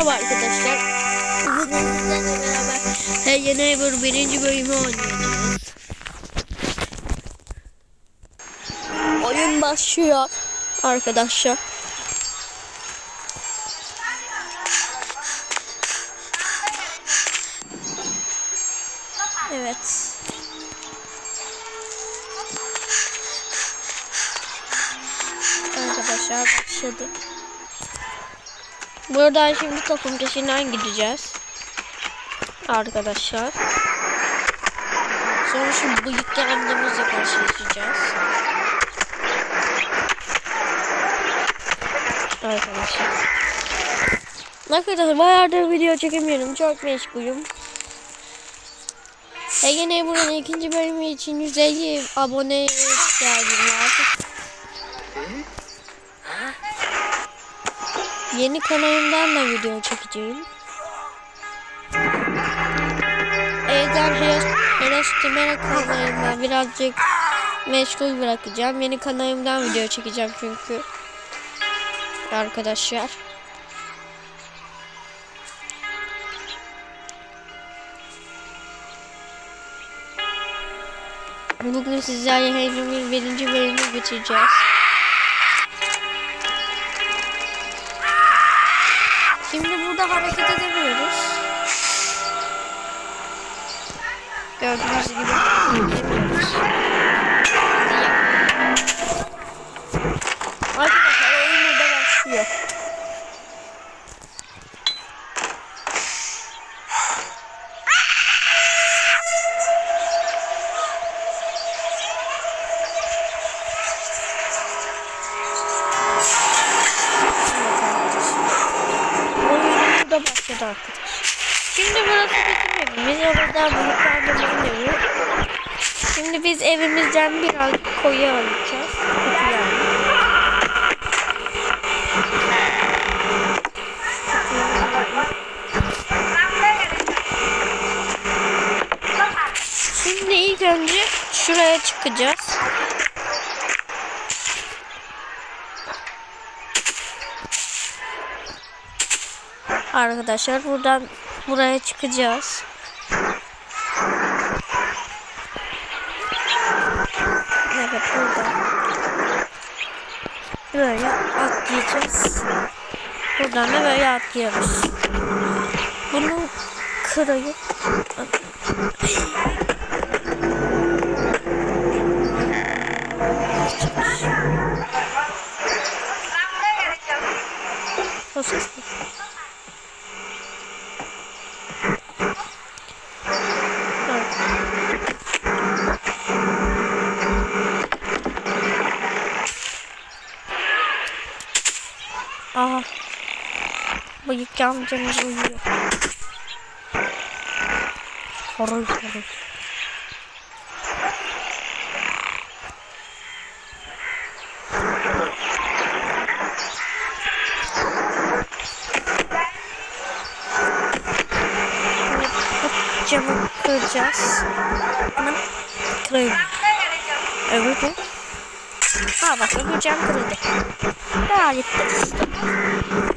Merhaba arkadaşlar. Bugün sizlerle beraber Hey Neighbor birinci bölümü oynayacağız. Oyun başlıyor arkadaşlar. Evet. Arkadaşlar başladı. Buradan şimdi topun peşinden gideceğiz. Arkadaşlar. Sonra şu bıyıklı amcamızla karşılaşacağız. Arkadaşlar. Arkadaşlar bayağıdır video çekemiyorum. Çok meşgulüm. Ege Neighbor'ın ikinci bölümü için 150 aboneye ihtiyacım var. Yeni kanalımdan da video çekeceğim. Evden Heroes kanalımdan birazcık meşgul bırakacağım. Yeni kanalımdan video çekeceğim çünkü. Arkadaşlar. Bugün sizlerle Henry'nin birinci bölümünü bitireceğiz. Şimdi burada hareket edemiyoruz. Gördüğünüz gibi. Arkadaşlar oyun burada başlıyor. Oyun burada başladı arkadaşlar. Şimdi burası bizim evimiz. Orada büyüklerden evi. Şimdi biz evimizden biraz koyu alacağız. Şimdi ilk önce şuraya çıkacağız. Arkadaşlar buradan buraya çıkacağız. Evet burada. Böyle atlayacağız. Buradan da böyle atlıyoruz. Bunu kırayım. Nasıl? Aha. Bıyık amcamız uyuyor. Horoz horoz. Bu camı kıracağız. Bunu kırayım. Öbür bu. Ha bak öbür cam kırıldı. Daha gitti.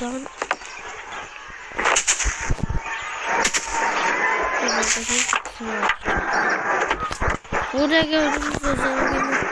Açacağız. Burada gördüğünüz özelliği mıknatıs.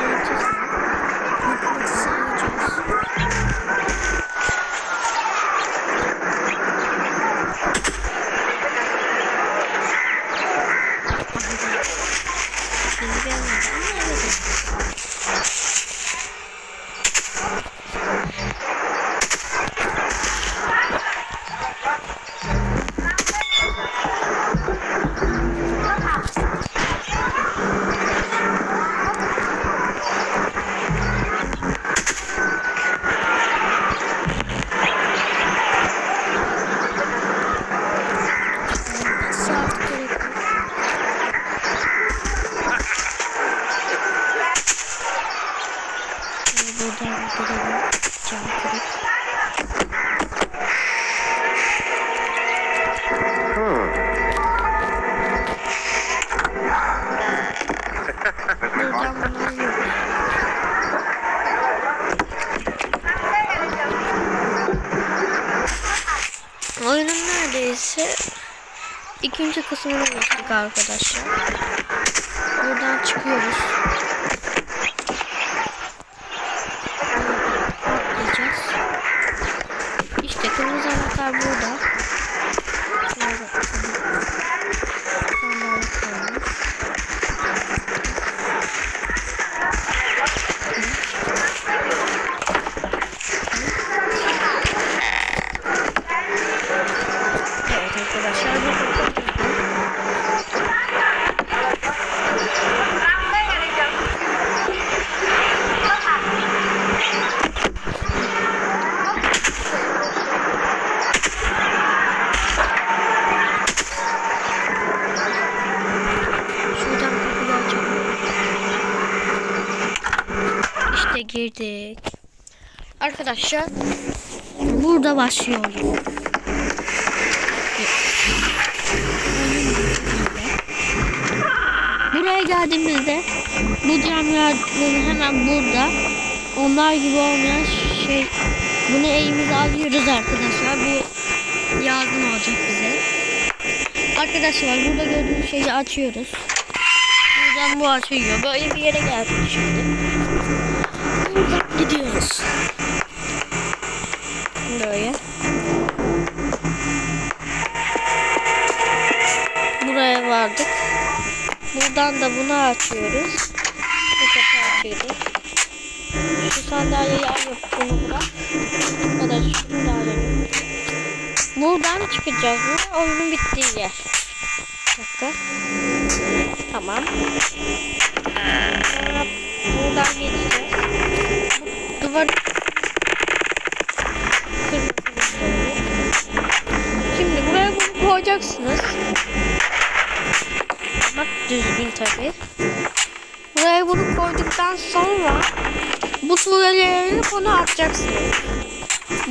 İkinci kısmına geçtik arkadaşlar. Buradan çıkıyoruz. Atlayacağız. İşte kırmızı anahtar burada. Arkadaşlar bu Şuradan kapıyı açalım. İşte girdik. Arkadaşlar burada başlıyor oyun. Buraya geldiğimizde bu camların hemen burada onlar gibi olmayan şey bunu elimize alıyoruz arkadaşlar. Bu yardım olacak bize. Arkadaşlar burada gördüğünüz şeyi açıyoruz. Buradan bu açıyor. Böyle bir yere geldik şimdi. Gidiyoruz. Böyle. Buraya vardık. Buradan da bunu açıyoruz. Bu kapı açıyoruz. Şu sandalyeyi alıp bunu bırak. Da şunu da alalım. Buradan çıkacağız. Bu oyunun bittiği yer. Bir. Tamam. Sonra buradan geçeceğiz. Duvar. Şimdi buraya bunu koyacaksınız. Ama düzgün tabi. Buraya bunu koyduktan sonra bu tuğlalarını bunu atacaksınız.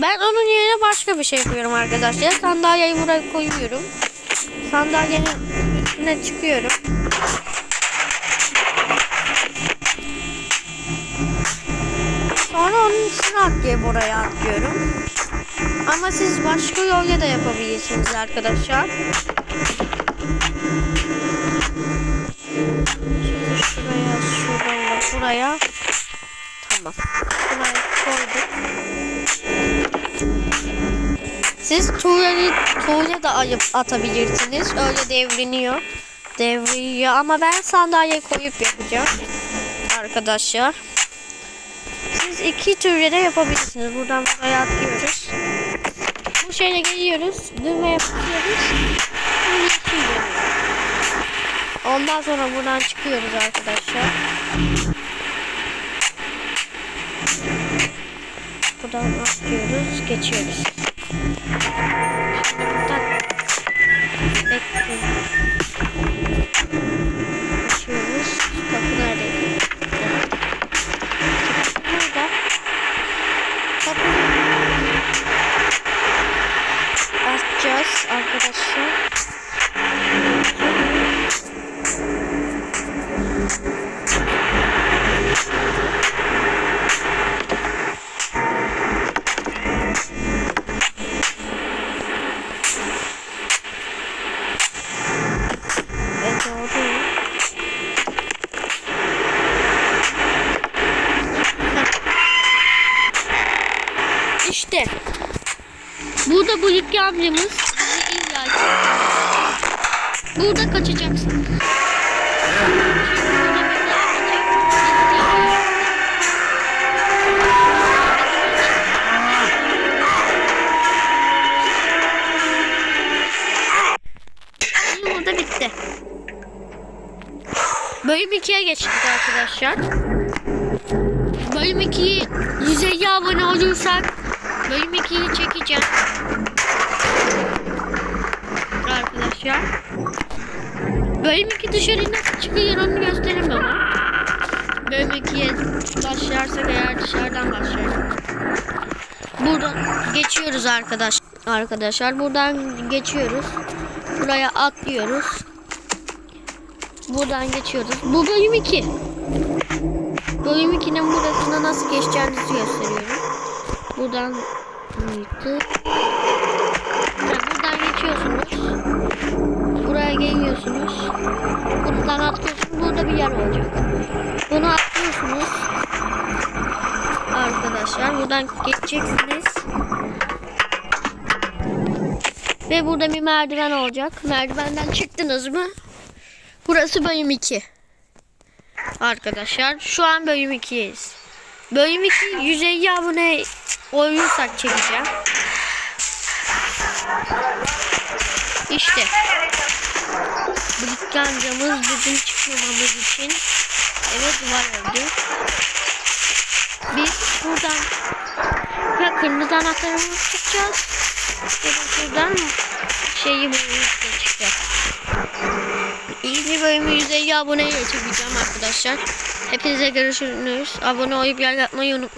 Ben onun yerine başka bir şey koyuyorum arkadaşlar. Sandalyeyi buraya koyuyorum. Sandalyenin üstüne çıkıyorum. Onun üstüne atlayıp oraya atlıyorum. Ama siz başka yolda da yapabilirsiniz arkadaşlar. Şimdi şuraya, şuraya, buraya. Tamam. Buraya koyduk. Siz tuğlayı, tuğla da ayıp atabilirsiniz. Öyle devriniyor. Devriliyor ama ben sandalye koyup yapacağım. Arkadaşlar. Siz iki türlü de yapabilirsiniz. Buradan buraya atlıyoruz. Bu şeyle geliyoruz. Düğmeye basıyoruz. Ondan sonra buradan çıkıyoruz arkadaşlar. Buradan atlıyoruz. Geçiyoruz. Buradan bekliyoruz. İki amcamız bizi illa Burada kaçacaksın. Burada bitti. Bölüm 2'ye geçtik arkadaşlar. Bölüm 2'yi 150 abone olursak bölüm 2'yi çekeceğim. Arkadaşlar. Bölüm 2 dışarı nasıl çıkıyor onu göstereyim ama. bölüm 2'ye başlarsak eğer dışarıdan başlarım. Buradan geçiyoruz arkadaş. Arkadaşlar buradan geçiyoruz. Buraya atlıyoruz. Buradan geçiyoruz. Bu bölüm 2. Bölüm 2'nin burasına nasıl geçeceğinizi gösteriyorum. Buradan mıydı? Geliyorsunuz. Buradan atlıyorsunuz. Burada bir yer olacak. Bunu atlıyorsunuz. Arkadaşlar buradan geçeceksiniz. Ve burada bir merdiven olacak. Merdivenden çıktınız mı? Burası bölüm 2. Arkadaşlar şu an bölüm 2'yiz. Bölüm 2 150 abone olursak çekeceğim. İşte. Bıkkıncamız bizim çıkmamamız için eve duvar ördü. Biz buradan ya kırmızı anahtarımızı çıkacağız. Ya da şuradan şeyi bulmaya çıkacağız. İkinci bölümü 150 aboneyle çekeceğim arkadaşlar. Hepinize görüşürüz. Abone olup like atmayı unutmayın.